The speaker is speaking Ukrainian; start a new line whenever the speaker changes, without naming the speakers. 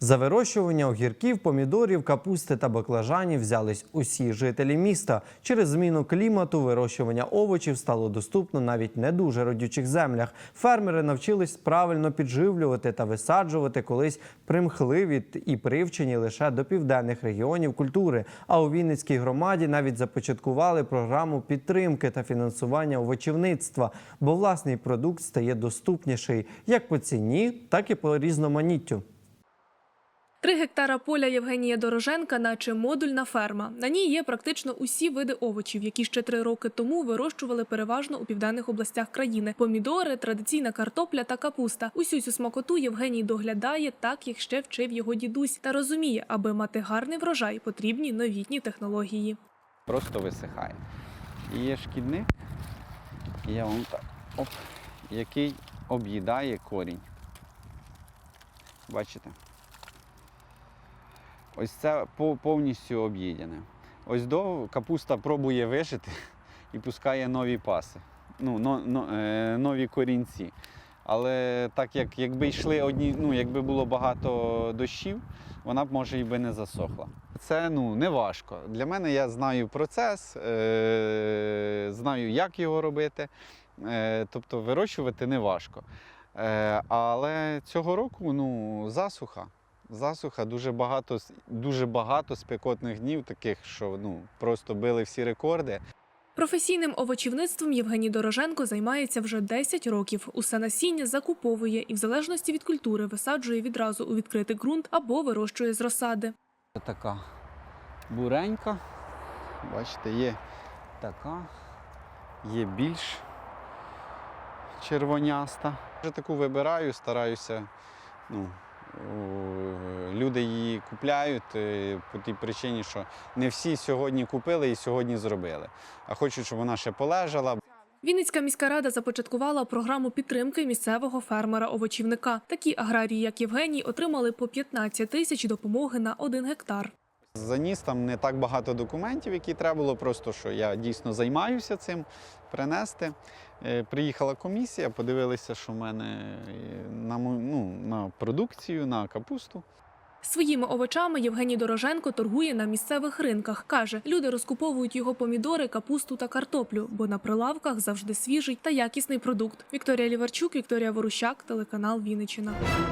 За вирощування огірків, помідорів, капусти та баклажанів взялись усі жителі міста. Через зміну клімату вирощування овочів стало доступно навіть не дуже родючих землях. Фермери навчились правильно підживлювати та висаджувати колись примхливі і привчені лише до південних регіонів культури. А у Вінницькій громаді навіть започаткували програму підтримки та фінансування овочівництва, бо власний продукт стає доступніший як по ціні, так і по різноманіттю.
Три гектара поля Євгенія Дороженка, наче модульна ферма. На ній є практично усі види овочів, які ще три роки тому вирощували переважно у південних областях країни: помідори, традиційна картопля та капуста. Усю цю смакоту Євгеній доглядає так, як ще вчив його дідусь, та розуміє, аби мати гарний врожай, потрібні новітні технології.
просто висихає. Є шкідник, я вам так, оп, який об'їдає корінь. Бачите? Ось це повністю об'їдене. Ось до капуста пробує вижити і пускає нові паси, ну, но, но, е, нові корінці. Але так як якби йшли одні, ну якби було багато дощів, вона б може і би не засохла. Це ну не важко. Для мене я знаю процес, е, знаю, як його робити. Е, тобто вирощувати не важко. Е, але цього року ну, засуха. Засуха, дуже багато, дуже багато спекотних днів, таких, що ну, просто били всі рекорди.
Професійним овочівництвом Євгеній Дороженко займається вже 10 років. Усе насіння закуповує і в залежності від культури висаджує відразу у відкритий ґрунт або вирощує з розсади.
Така буренька. Бачите, є така, є більш червоняста. Вже таку вибираю, стараюся. Ну, люди її купляють е, по тій причині, що не всі сьогодні купили і сьогодні зробили. А хочуть, щоб вона ще полежала.
Вінницька міська рада започаткувала програму підтримки місцевого фермера-овочівника. Такі аграрії, як Євгеній, отримали по 15 тисяч допомоги на один гектар.
Заніс там не так багато документів, які треба було, просто що я дійсно займаюся цим принести. Е, Приїхала комісія, подивилися, що в мене е, на, ну, на продукцію, на капусту.
Своїми овочами Євгеній Дороженко торгує на місцевих ринках. Каже, люди розкуповують його помідори, капусту та картоплю, бо на прилавках завжди свіжий та якісний продукт. Вікторія Ліварчук, Вікторія Ворущак, телеканал Вінниччина.